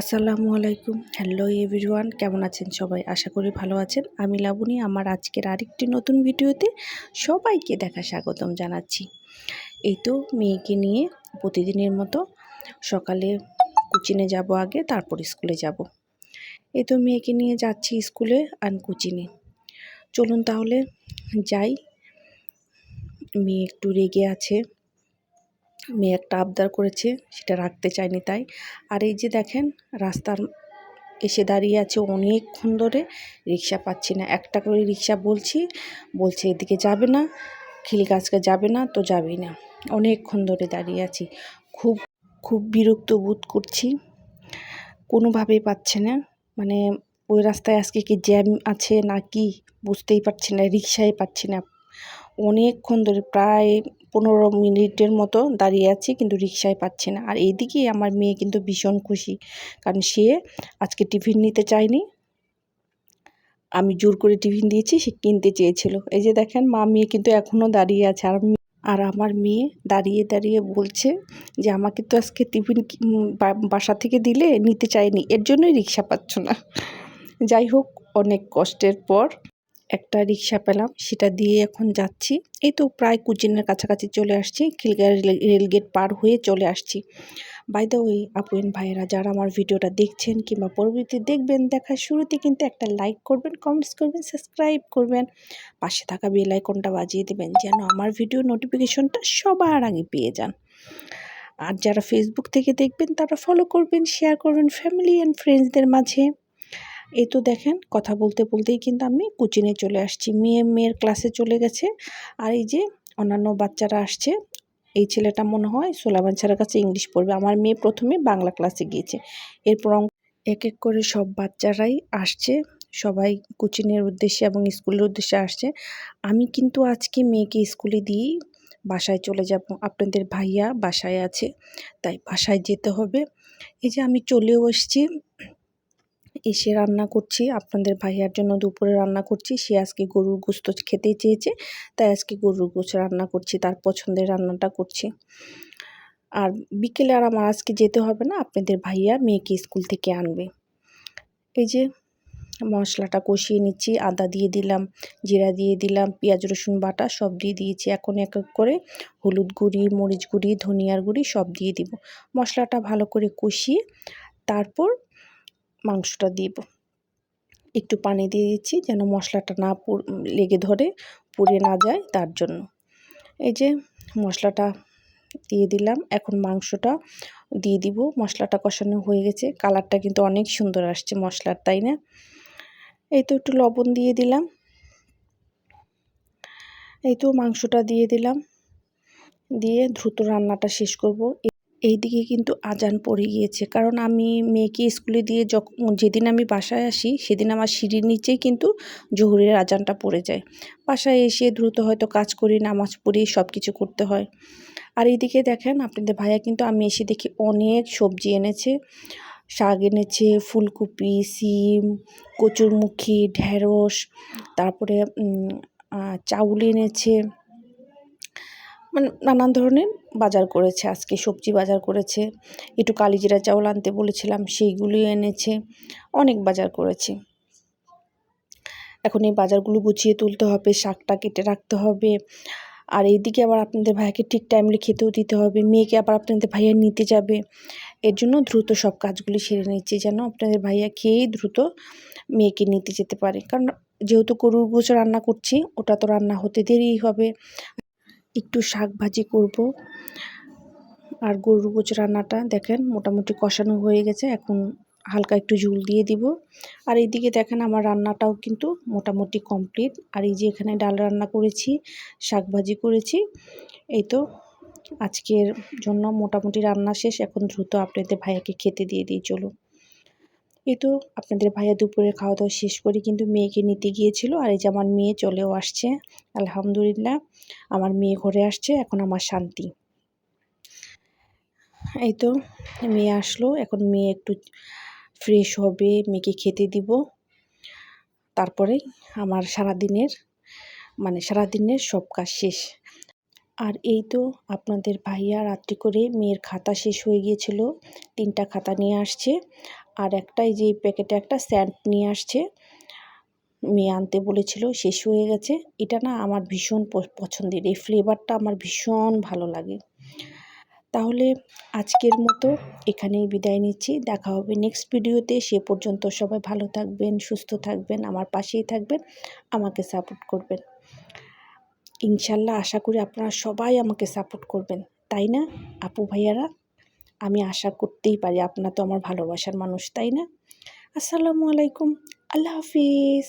আসসালামু আলাইকুম। Hello everyone, কেমন আছেন সবাই? আশা করি ভালো আছেন। আমি লাবণী, আমার আজকের আরেকটি নতুন ভিডিওতে সবাইকে দেখা স্বাগতম জানাচ্ছি। এই তো মেয়েকে নিয়ে প্রতিদিনের মতো সকালে কোচিনে যাব আগে, তারপর স্কুলে যাব। এই তো মেয়েকে নিয়ে যাচ্ছি স্কুলে আর কোচিনে। চলুন তাহলে যাই। মেয়ে একটু রেগে আছে। মেয়ে একটা আবদার করেছে, সেটা রাখতে চায়নি তাই। আর এই যে দেখেন, রাস্তার এসে দাঁড়িয়ে আছে অনেকক্ষণ ধরে, রিক্সা পাচ্ছি না। একটা করে রিক্সা বলছি, বলছে এদিকে যাবে না, খিল গাছকে যাবে না, তো যাবেই না। অনেকক্ষণ ধরে দাঁড়িয়ে আছি। খুব খুব বিরক্ত বোধ করছি। কোনোভাবেই পাচ্ছে না। মানে ওই রাস্তায় আজকে কি জ্যাম আছে না কি, বুঝতেই পারছি না, রিক্সাই পাচ্ছি না। অনেকক্ষণ ধরে প্রায় পনেরো মিনিটের মতো দাঁড়িয়ে আছি, কিন্তু রিক্সায় পাচ্ছি না। আর এইদিকে আমার মেয়ে কিন্তু ভীষণ খুশি, কারণ সে আজকে টিফিন নিতে চায়নি। আমি জোর করে টিফিন দিয়েছি, সে কিনতে চেয়েছিল। এই যে দেখেন, মা মেয়ে কিন্তু এখনও দাঁড়িয়ে আছে। আর আর আমার মেয়ে দাঁড়িয়ে দাঁড়িয়ে বলছে যে, আমাকে তো আজকে টিফিন বাসা থেকে দিলে নিতে চায়নি, এর জন্যই রিক্সা পাচ্ছ না। যাই হোক, অনেক কষ্টের পর একটা রিক্সা পেলাম, সেটা দিয়ে এখন যাচ্ছি। এই তো প্রায় কুচিনের কাছাকাছি চলে আসছি খিলগাঁ রেলগেট পার হয়ে চলে আসছি। বাই দ্য ওই আপুয়েন ভাইয়েরা, যারা আমার ভিডিওটা দেখছেন কিংবা পরবর্তী দেখবেন, দেখার শুরুতে কিন্তু একটা লাইক করবেন কমেন্টস করবেন সাবস্ক্রাইব করবেন। পাশে থাকা বেল আইকনটা বাজিয়ে দেবেন, যেন আমার ভিডিও নোটিফিকেশনটা সবার আগে পেয়ে যান। আর যারা ফেসবুক থেকে দেখবেন, তারা ফলো করবেন শেয়ার করবেন ফ্যামিলি অ্যান্ড ফ্রেন্ডসদের মাঝে। এই তো দেখেন, কথা বলতে বলতেই কিন্তু আমি কোচিনে চলে আসছি। মেয়ে মেয়ের ক্লাসে চলে গেছে। আর এই যে অন্যান্য বাচ্চারা আসছে, এই ছেলেটা মনে হয় সোলামান স্যারের কাছে ইংলিশ পড়বে। আমার মেয়ে প্রথমে বাংলা ক্লাসে গিয়েছে। এরপর এক এক করে সব বাচ্চারাই আসছে। সবাই কোচিংয়ের উদ্দেশ্যে এবং স্কুলের উদ্দেশ্যে আসছে। আমি কিন্তু আজকে মেয়েকে স্কুলে দিয়েই বাসায় চলে যাব। আপনাদের ভাইয়া বাসায় আছে, তাই বাসায় যেতে হবে। এই যে আমি চলেও এসছি। এসে রান্না করছি। আপনাদের ভাইয়ার জন্য দুপুরে রান্না করছি। সে আজকে গরুর গোস্ত খেতে চেয়েছে, তাই আজকে গরুর গোস্ত রান্না করছি, তার পছন্দের রান্নাটা করছি। আর বিকেলে আর আমার আজকে যেতে হবে না, আপনাদের ভাইয়া মেয়েকে স্কুল থেকে আনবে। এই যে মশলাটা কষিয়ে নিচ্ছি, আদা দিয়ে দিলাম, জিরা দিয়ে দিলাম, পেঁয়াজ, রসুন বাটা সব দিয়ে দিয়েছি। এখন এক এক করে হলুদ গুঁড়ি, মরিচ গুঁড়ি, ধনিয়ার গুঁড়ি সব দিয়ে দিব। মশলাটা ভালো করে কষিয়ে তারপর মাংসটা দিব। একটু পানি দিয়ে দিচ্ছি যেন মশলাটা না লেগে ধরে, পুড়ে না যায় তার জন্য। এই যে মশলাটা দিয়ে দিলাম, এখন মাংসটা দিয়ে দিব। মশলাটা কষানো হয়ে গেছে, কালারটা কিন্তু অনেক সুন্দর আসছে মশলার, তাই না? এই তো একটু লবণ দিয়ে দিলাম। এই তো মাংসটা দিয়ে দিলাম। দিয়ে দ্রুত রান্নাটা শেষ করব। এই দিকে কিন্তু আজান পড়ে গিয়েছে। কারণ আমি মেয়েকে স্কুলে দিয়ে যখন যেদিন আমি বাসায় আসি, সেদিন আমার সিঁড়ির নিচেই কিন্তু জহুরের আজানটা পড়ে যায়। বাসায় এসে দ্রুত হয়তো কাজ করি, নামাজ পড়ি সব কিছু করতে হয়। আর এইদিকে দেখেন আপনাদের ভাইয়া কিন্তু আমি এসে দেখি অনেক সবজি এনেছে। শাক এনেছে, ফুলকপি, সিম, কচুরমুখী, ঢেঁড়স, তারপরে চাউল এনেছে। মানে নানান ধরনের বাজার করেছে। আজকে সবজি বাজার করেছে, একটু কালিজিরা চাউল আনতে বলেছিলাম সেইগুলি এনেছে, অনেক বাজার করেছে। এখন এই বাজারগুলো গুছিয়ে তুলতে হবে, শাকটা কেটে রাখতে হবে। আর এইদিকে আবার আপনাদের ভাইয়াকে ঠিক টাইমলি খেতেও দিতে হবে, মেয়েকে আবার আপনাদের ভাইয়া নিতে যাবে। এর জন্য দ্রুত সব কাজগুলি সেরে নিচ্ছি যেন আপনাদের ভাইয়া খেয়েই দ্রুত মেয়েকে নিতে যেতে পারে। কারণ যেহেতু গরুর গোছ রান্না করছি, ওটা তো রান্না হতে দেরি হবে। একটু শাক ভাজি করব। আর গরুর গোছ রান্নাটা দেখেন, মোটামুটি কষানো হয়ে গেছে। এখন হালকা একটু ঝুল দিয়ে দিব। আর এইদিকে দেখেন আমার রান্নাটাও কিন্তু মোটামুটি কমপ্লিট। আর এই যে এখানে ডাল রান্না করেছি শাক ভাজি করেছি, এই তো আজকের জন্য মোটামুটি রান্না শেষ। এখন দ্রুত আপনাদের ভাইয়াকে খেতে দিয়ে দিই চলো এই তো আপনাদের ভাইয়া দুপুরে খাওয়া দাওয়া শেষ করে কিন্তু মেয়েকে নিতে গিয়েছিল আর এই যে আমার মেয়ে চলেও আসছে, আলহামদুলিল্লাহ। আমার মেয়ে ঘরে আসছে, এখন আমার শান্তি। এই তো মেয়ে আসলো, এখন মেয়ে একটু ফ্রেশ হবে, মেয়েকে খেতে দিব। তারপরে আমার সারাদিনের মানে সারাদিনের সব কাজ শেষ। আর এই তো আপনাদের ভাইয়া রাত্রি করে মেয়ের খাতা শেষ হয়ে গিয়েছিল, তিনটা খাতা নিয়ে আসছে। আর একটাই যে প্যাকেটে একটা স্যান্ড নিয়ে আসছে, মেয়ে আনতে বলেছিল, শেষ হয়ে গেছে। এটা না আমার ভীষণ পছন্দের। এই ফ্লেভারটা আমার ভীষণ ভালো লাগে। তাহলে আজকের মতো এখানেই বিদায় নিচ্ছি। দেখা হবে নেক্সট ভিডিওতে সে পর্যন্ত সবাই ভালো থাকবেন, সুস্থ থাকবেন, আমার পাশেই থাকবেন, আমাকে সাপোর্ট করবেন। ইনশাল্লাহ আশা করি আপনারা সবাই আমাকে সাপোর্ট করবেন। তাই না, আপু ভাইয়ারা? আমি আশা করতেই পারি আপনার তো আমার ভালোবাসার মানুষ, তাই না? আসসালামু আলাইকুম, আল্লাহ হাফিজ।